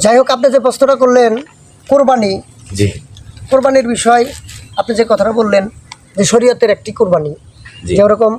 যাই হোক আপনি যে প্রশ্নটা করলেন কোরবানি জি। কোরবানির বিষয় আপনি যে কথাটা বললেন যে শরীয়তের একটি কোরবানি। যেরকম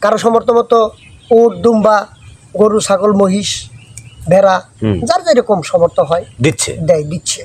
কারও সমর্থ মতো উট দুম্বা গরু ছাগল মহিষ ভেড়া। যার যেরকম সমর্থ হয় দিচ্ছে। দেয় দিচ্ছে।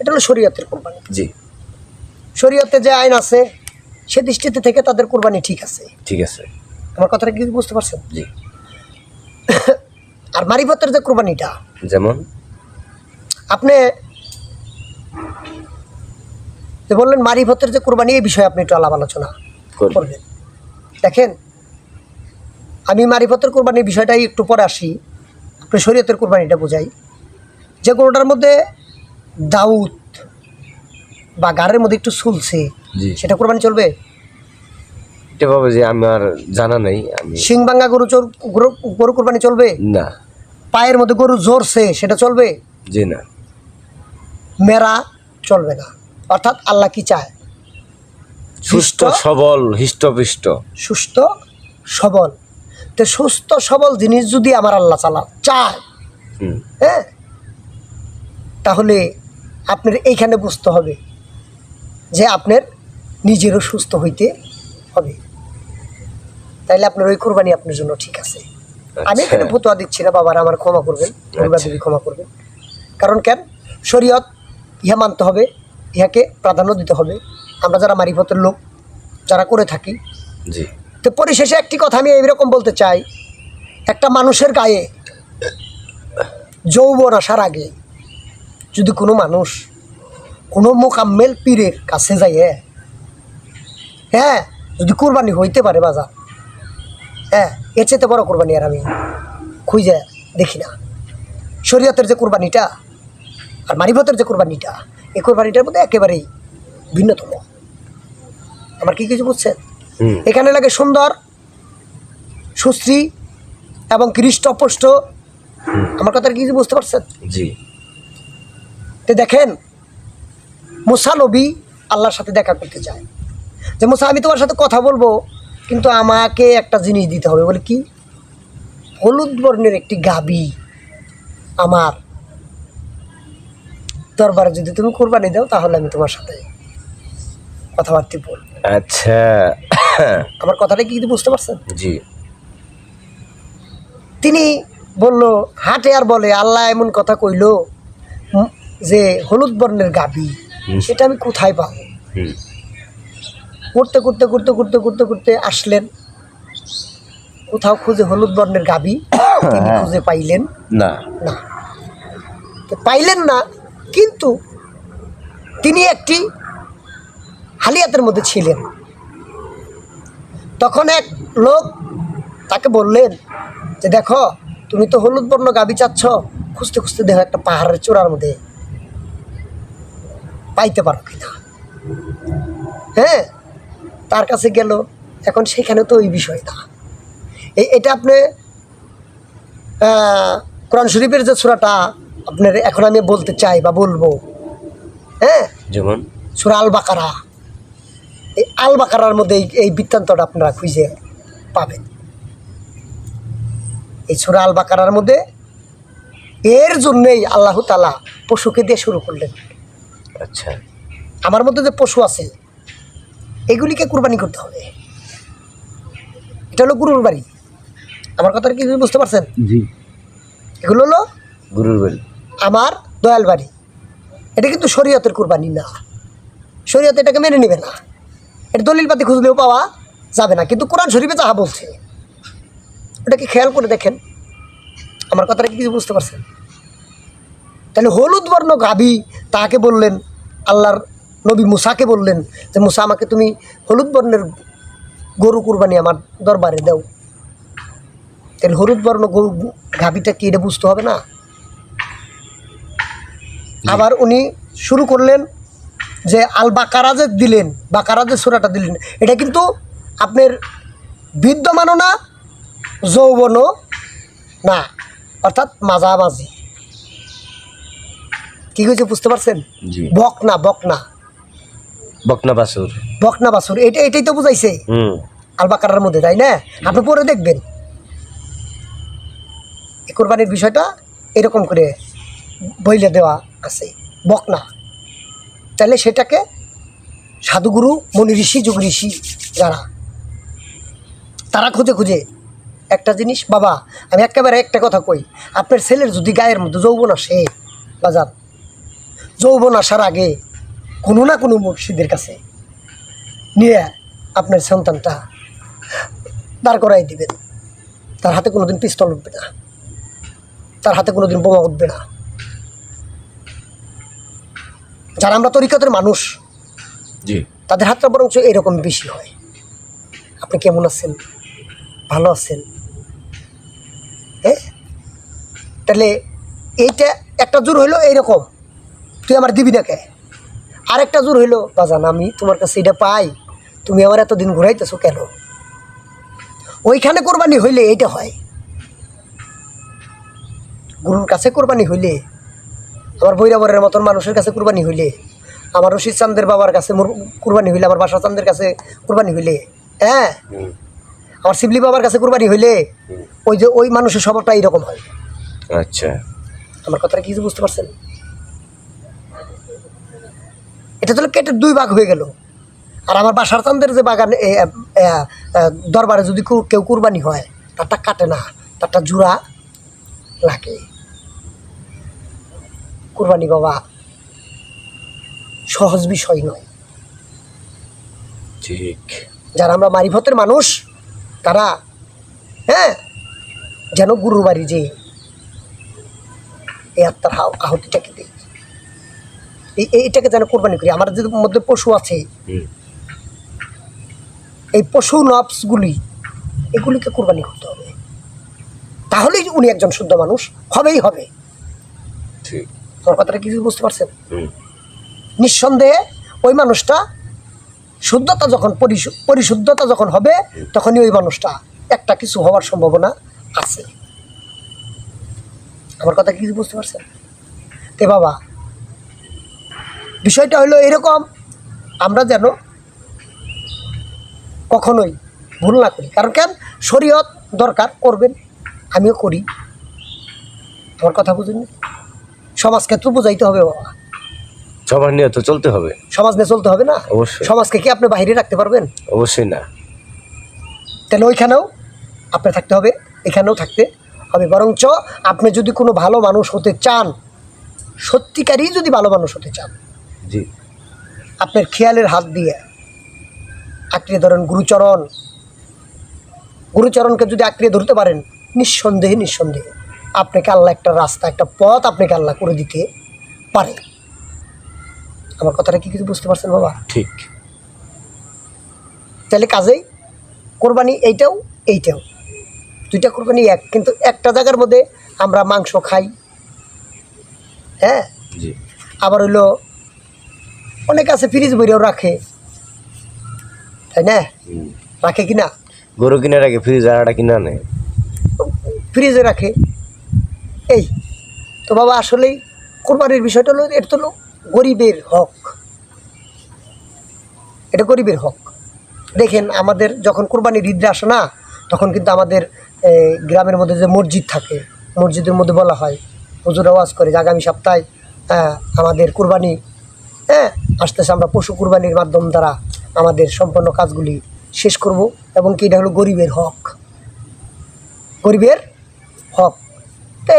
এটা হলো শরীয়তের কোরবানি। জি। শরীয়তে যে আইন আছে সে দৃষ্টিতে থেকে তাদের কোরবানি ঠিক আছে। ঠিক আছে। আমার কথাটা কি বুঝতে পারছেন? জি। আর মারিফতের যে কোরবানিটা যেমন? আপনি যে বললেন মারিফতের যে কোরবানি এই বিষয়ে আপনি একটু আলাপ আলোচনা করবেন। দেখেন আমি মারিফতের কোরবানির বিষয়টাই একটু পরে আসি। আপনি শরীয়তের কোরবানিটা বোঝাই। যে গরুটার মধ্যে দাউদ বা গাড়ের মধ্যে একটু সুলছে সেটা কোরবানি চলবে? যে আমার জানা নেই আমি গরু চল গরু গরু কোরবানি চলবে? না। পায়ের মধ্যে গরু জোরছে সেটা চলবে? জি না। মেরা চলবে না। অর্থাৎ আল্লাহ কি চায়? সুস্থ সবল হৃষ্টপুষ্ট। সুস্থ সবল। তো সুস্থ সবল জিনিস যদি আমার আল্লাহ চালা চায় হ্যাঁ তাহলে আপনার এইখানে বুঝতে হবে যে আপনার নিজেরও সুস্থ হইতে হবে। তাইলে আপনার ওই কোরবানি আপনার জন্য ঠিক আছে। আমি এখানে আচ্ছা। ফতোয়া দিচ্ছি না বাবার আমার ক্ষমা করবেন আচ্ছা। ক্ষমা করবেন। কারণ কেন? শরীয়ত ইহা মানতে হবে ইহাকে প্রাধান্য দিতে হবে। আমরা যারা মারিফতের লোক যারা করে থাকি জি। তো পরিশেষে একটি কথা আমি এইরকম বলতে চাই একটা মানুষের গায়ে যৌবন আসার আগে যদি কোনো মানুষ কোনো মোকাম্মেল পীরের কাছে যায় হ্যাঁ যদি কোরবানি হইতে পারে বাজার হ্যাঁ এর চেয়ে বড় কোরবানি আর আমি খুঁজে দেখি না। শরীয়তের যে কোরবানিটা আর মারিফতের যে কোরবানিটা এই কোরবানিটার মধ্যে একেবারেই ভিন্নতম। আমার কি কিছু বুঝছেন? এখানে লাগে সুন্দর সুশ্রী এবং কৃষ্টপুষ্ট আমার কথাটা কিছু বুঝতে পারছেন? জি। তো দেখেন মুসা নবী আল্লাহর সাথে দেখা করতে চায়। যে মুসা আমি তোমার সাথে কথা বলব কিন্তু আমাকে একটা জিনিস দিতে হবে। বলে কি? হলুদ বর্ণের একটি গাবি আমার দরবারে যদি তুমি কোরবানি দাও তাহলে আমি তোমার সাথে কথাবার্তা বলব। আচ্ছা। আমার কথাটা কি কিছু বুঝতে পারছেন? জি। তিনি বলল হাটে আর বলে আল্লাহ এমন কথা কইল যে হলুদ বর্ণের গাবি সেটা আমি কোথায় পাবো? করতে করতে করতে করতে করতে করতে আসলেন। কোথাও খুঁজে হলুদ বর্ণের গাবি খুঁজে পাইলেন। না। না। পাইলেন না কিন্তু তিনি একটি হালিয়াতের মধ্যে ছিলেন। তখন এক লোক তাকে বললেন যে, দেখো, তুমি তো হলুদ বর্ণ গাবি চাচ্ছ, খুঁজতে খুঁজতে দেখো একটা পাহাড়ের চূড়ার মধ্যে পাইতে পারো কিনা? হ্যাঁ তার কাছে গেল, এখন সেখানে তো ওই বিষয় না। এটা আপনি কোরআন শরীফের যে সুরাটা আপনার এখন আমি বলতে চাই বা বলব হ্যাঁ? যেমন? সুরা আল বাকারা এই আল বাকারার মধ্যে এই এই বৃত্তান্তটা আপনারা খুঁজে পাবেন। এই সুরা আল বাকারার মধ্যে এর জন্যই আল্লাহ তালা পশুকে দিয়ে শুরু করলেন। আচ্ছা। আমার মধ্যে যে পশু আছে এগুলিকে কুরবানি করতে হবে। এটা হলো গুরুর বাড়ি। আমার কথাটা কি বুঝতে পারছেন? জি। এগুলো হলো গুরুর বাড়ি। আমার দয়াল বাড়ি। এটা কিন্তু শরীয়তের কুরবানি না। শরীয়ত এটাকে মেনে নেবে না। এটা দলিল পাতি খুঁজলেও পাওয়া যাবে না। কিন্তু কোরআন শরীফে যাহা বলছে, ওটাকে খেয়াল করে দেখেন। আমার কথাটা কি কিছু বুঝতে পারছেন? তাহলে হলুদ বর্ণ গাভী তাকে বললেন, আল্লাহর নবী মুসাকে বললেন যে, মুসা, আমাকে তুমি হলুদ বর্ণের গরু কুরবানি আমার দরবারে দাও। তাহলে হলুদ বর্ণ গরু গাভীটা কি এটা বুঝতে হবে না? আবার উনি শুরু করলেন যে আল বাকারা যে দিলেন বাকারা যে সুরাটা দিলেন এটা কিন্তু আপনার বিদ্যমানও না যৌবনও না অর্থাৎ মাঝামাঝি। কি হয়েছে বুঝতে পারছেন? বকনা বকনা। বকনা বাসুর বকনা বাসুর এটা এটাই তো বুঝাইছে। হুম। আল বাকারার মধ্যে তাই না? আপনি পরে দেখবেন। কোরবানির বিষয়টা এরকম করে বইলে দেওয়া। আছে, বকনা। তাহলে সেটাকে সাধুগুরু, মনি ঋষি, যোগ ঋষি যারা, তারা খুঁজে খুঁজে একটা জিনিস, বাবা, আমি একেবারে একটা কথা কই, আপনার ছেলের যদি গায়ের মধ্যে যৌবন আসে বাজার যৌবন আসার আগে কোনো না কোনো মুর্শিদের কাছে নিয়ে আপনার সন্তানটা দাঁড় করাই দিবেন। তার হাতে কোনোদিন পিস্তল উঠবে না। তার হাতে কোনোদিন বোমা উঠবে না। যারা আমরা তরিকতের মানুষ জি। তাদের হাতটা বরঞ্চ এরকম বেশি হয়। আপনি কেমন আছেন? ভালো আছেন? হ্যাঁ তাহলে এইটা একটা জোর হইল এইরকম। তুই আমার দিবি না কে? আরেকটা জোর হইল বাজান আমি তোমার কাছে এটা পাই। তুমি আমার এতদিন ঘুরাইতেছো কেন? ওইখানে কোরবানি হইলে এইটা হয়। গুরুর কাছে কোরবানি হইলে আমার বৈরাবরের মতন মানুষের কাছে কুরবানি হইলে আমার রশিদ চান্দের বাবার কাছে কুরবানি হইলে আমার বাসা চান্দের কাছে কুরবানি হইলে হ্যাঁ? আমার শিবলি বাবার কাছে কুরবানি হইলে ওই যে ওই মানুষের স্বভাবটা এইরকম হয়। আচ্ছা। আমার কথাটা কিছু বুঝতে পারছেন? এটা তাহলে কেটে দুই ভাগ হয়ে গেল। আর আমার বাসার চান্দের যে বাগান দরবারে যদি কেউ- কেউ কুরবানি হয় তারটা কাটে না তারটা জোড়া লাগে। কুরবানি বাবা সহজ বিষয় নয়। ঠিক। যারা আমরা মারিফতের মানুষ তারা হ্যাঁ যেন গুরুর বাড়ি যে এই আত্মার আহুতিটাকে দিই এই এই- এটাকে যেন কোরবানি করি। আমার যে মধ্যে পশু আছে এই পশু নবসগুলি এগুলিকে কোরবানি করতে হবে। তাহলেই উনি একজন শুদ্ধ মানুষ। হবেই হবে। আমার কথাটা কিছু বুঝতে পারছেন? নিঃসন্দেহে ওই মানুষটা শুদ্ধতা যখন পরিশুদ্ধতা যখন হবে তখনই ওই মানুষটা একটা কিছু হওয়ার সম্ভাবনা আছে। আমার কথা কি কিছু বুঝতে পারছেন? তে বাবা বিষয়টা হলো এরকম আমরা যেন কখনোই ভুল না করি। কারণ কেন? শরীয়ত দরকার করবেন। আমিও করি। আমার কথা বুঝেন সমাজকে তো বুঝাইতে হবে বাবা। সবার নিয়ে তো চলতে হবে। সমাজ নিয়ে চলতে হবে না? অবশ্যই। সমাজকে কি আপনি বাইরে রাখতে পারবেন? অবশ্যই না। তাহলে ওইখানেও আপনি থাকতে হবে এখানেও থাকতে হবে। বরঞ্চ আপনি যদি কোনো ভালো মানুষ হতে চান সত্যিকারই যদি ভালো মানুষ হতে চান জি। আপনার খেয়ালের হাত দিয়ে আঁকড়িয়ে ধরেন গুরুচরণ গুরুচরণকে যদি আঁকড়িয়ে ধরতে পারেন নিঃসন্দেহে নিঃসন্দেহে। আপনাকে আল্লাহ একটা রাস্তা একটা পথ আপনাকে আল্লাহ করে দিতে পারে। আমার কথাটা কি কিছু বুঝতে পারছেন বাবা? ঠিক। তাহলে কাজেই কোরবানি এইটাও এইটাও। দুইটা কোরবানি এক কিন্তু একটা জায়গার মধ্যে আমরা মাংস খাই। হ্যাঁ? আবার হইল অনেক আছে ফ্রিজ বইরেও রাখে। তাই না? রাখে কিনা? গরু কিনে রাখে ফ্রিজ আড়াটা কিনা নেয় ফ্রিজে রাখে। এই, তো বাবা, আসলেই কোরবানির বিষয়টা হলো, এটা তো হলো গরিবের হক। এটা গরিবের হক। দেখেন, আমাদের যখন কোরবানির ঈদটা আসে না, তখন কিন্তু আমাদের গ্রামের মধ্যে যে মসজিদ থাকে, মসজিদের মধ্যে বলা হয়, হুজুর আওয়াজ করে যে আগামী সপ্তাহে আমাদের কোরবানি হ্যাঁ আসতেছে, আমরা পশু কোরবানির মাধ্যম দ্বারা আমাদের সম্পন্ন কাজগুলি শেষ করব, এবং কি, এটা হলো গরিবের হক। গরিবের হক। তে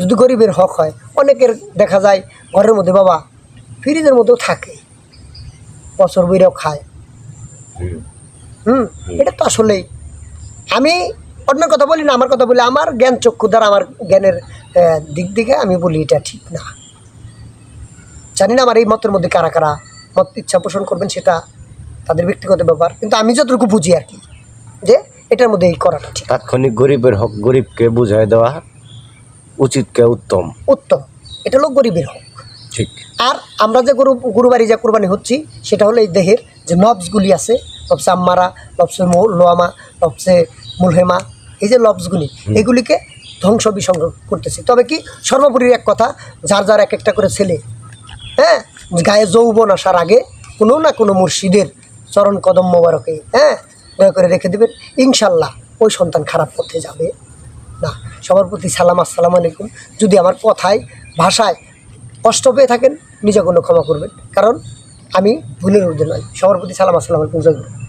যদি গরিবের হক হয় অনেকের দেখা যায় ঘরের মধ্যে বাবা ফ্রিজের মধ্যেও থাকে বছর বইরেও খায়। হুম, এটা তো আসলেই। আমি অন্য কথা বলি না আমার কথা বলি আমার জ্ঞান চক্ষু দ্বারা আমার জ্ঞানের দিক থেকে আমি বলি এটা ঠিক না। জানি না আমার এই মতের মধ্যে কারা কারা মত ইচ্ছা পোষণ করবেন সেটা তাদের ব্যক্তিগত ব্যাপার কিন্তু আমি যতটুকু বুঝি আর কি যে এটার মধ্যে এই করাটা ঠিক তাৎক্ষণিক গরিবের হক গরিবকে বুঝাই দেওয়া উচিতকে উত্তম? উত্তম। এটা হলো গরিবের হক। ঠিক। আর আমরা যে গরু গরুবাড়ি যে কোরবানি হচ্ছি সেটা হলো এই দেহের যে নবসগুলি আছে নবসে আম্মারা নবসে মো- লোয়ামা নবসে মুলহেমা এই যে লবসগুলি এগুলিকে ধ্বংস বিসঙ্গ করতেছি। তবে কি সর্বোপরি এক কথা যার যার এক একটা করে ছেলে হ্যাঁ গায়ে যৌবন আসার আগে কোনো না কোনো মুর্শিদের চরণ কদম মোবারকে হ্যাঁ দয়া করে রেখে দেবেন। ইনশাল্লাহ ওই সন্তান খারাপ পথে যাবে। না, সবার প্রতি সালাম, আসসালাম আলাইকুম। যদি আমার কথায়, ভাষায় কষ্ট পেয়ে থাকেন নিজের কোনো ক্ষমা করবেন। কারণ আমি ভুলের ঊর্ধ্বে নয় সবার প্রতি সালাম, আসসালাম আলাইকুম।